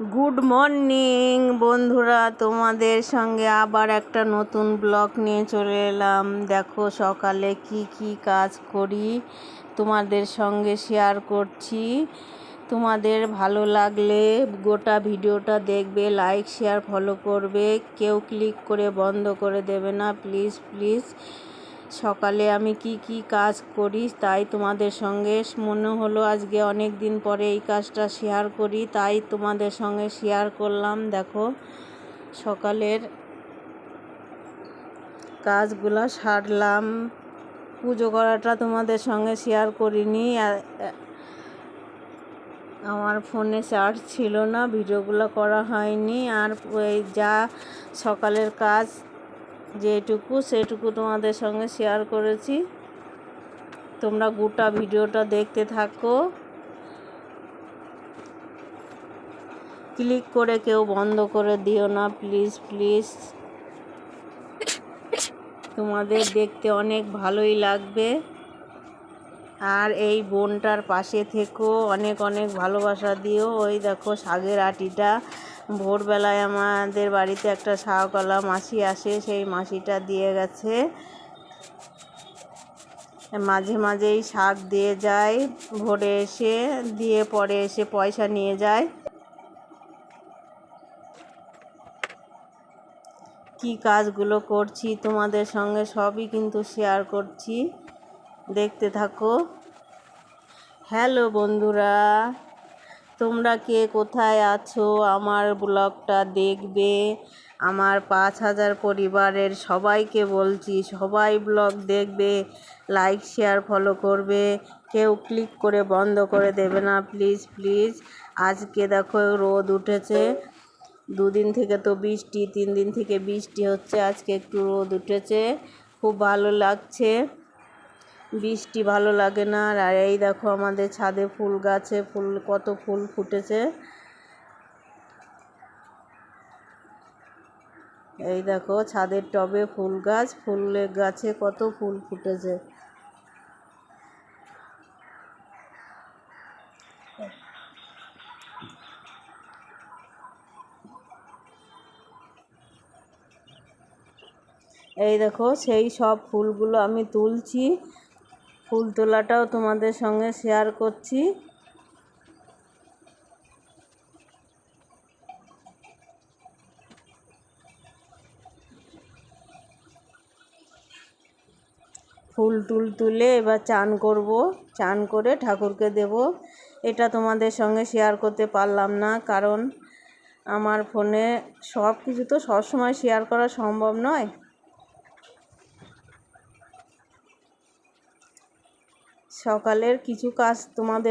Good morning বন্ধুরা। তোমাদের সঙ্গে আবার একটা নতুন ব্লগ নিয়ে চলে এলাম। দেখো, সকালে কি কি কাজ করি, তোমাদের সঙ্গে শেয়ার করছি। তোমাদের ভালো লাগলে গোটা ভিডিওটা দেখবে লাইক শেয়ার ফলো করবে। কেউ ক্লিক করে বন্ধ করে দেবে না প্লিজ প্লিজ সকালে আমি কি কি কাজ করি তাই তোমাদের সঙ্গে মনে হলো আজকে অনেক দিন পরে এই কাজটা শেয়ার করি, তাই তোমাদের সঙ্গে শেয়ার করলাম। দেখো, সকালের কাজগুলো সারলাম। পুজো করাটা তোমাদের সঙ্গে শেয়ার করিনি। আমার ফোনে চার্জ ছিল না ভিডিওগুলো করা হয়নি। আর যা সকালের কাজ যেটুকু সেটুকু তোমাদের সঙ্গে শেয়ার করেছি। তোমরা গোটা ভিডিওটা দেখতে থাকো। ক্লিক করে কেউ বন্ধ করে দিও না প্লিজ প্লিজ তোমাদের দেখতে অনেক ভালোই লাগবে। আর এই বোনটার পাশে থেকেও অনেক অনেক ভালোবাসা দিও। ওই দেখো শাগের আটিটা। ভোরবেলায় আমাদের বাড়িতে একটা শাহকলা মাসি আসে, সেই মাসিটা দিয়ে গেছে। মাঝে মাঝেই শাক দিয়ে যায়, ভোরে এসে, দিয়ে পরে এসে পয়সা নিয়ে যায়। কি কাজগুলো করছি তোমাদের সঙ্গে সবই কিন্তু শেয়ার করছি। দেখতে থাকো। হ্যালো বন্ধুরা। তোমরা কে কোথায় আছো? আমার ব্লগটা দেখবে। আমার পাঁচ হাজার পরিবারের সবাইকে বলছি, সবাই ব্লগ দেখবে লাইক শেয়ার ফলো করবে। কেউ ক্লিক করে বন্ধ করে দেবে না প্লিজ প্লিজ আজকে দেখো রোদ উঠেছে। দুদিন থেকে তো বৃষ্টি, তিন দিন থেকে বৃষ্টি হচ্ছে। আজকে একটু রোদ উঠেছে। খুব ভালো লাগছে। বৃষ্টি ভালো লাগে না। আর এই দেখো আমাদের ছাদে ফুল গাছে ফুল, কত ফুল ফুটেছে। এই দেখো ছাদের টবে ফুল গাছ, ফুলের গাছে কত ফুল ফুটেছে। এই দেখো সেই সব ফুলগুলো আমি তুলছি। ফুল তোলাটাও তোমাদের সঙ্গে শেয়ার করছি। ফুল টুল তুলে এবার চান করব। চান করে ঠাকুরকে দেব। এটা তোমাদের সঙ্গে শেয়ার করতে পারলাম না, কারণ আমার ফোনে সব কিছু তো সবসময় শেয়ার করা সম্ভব নয়। সকালের কিছু কাজ তোমাদের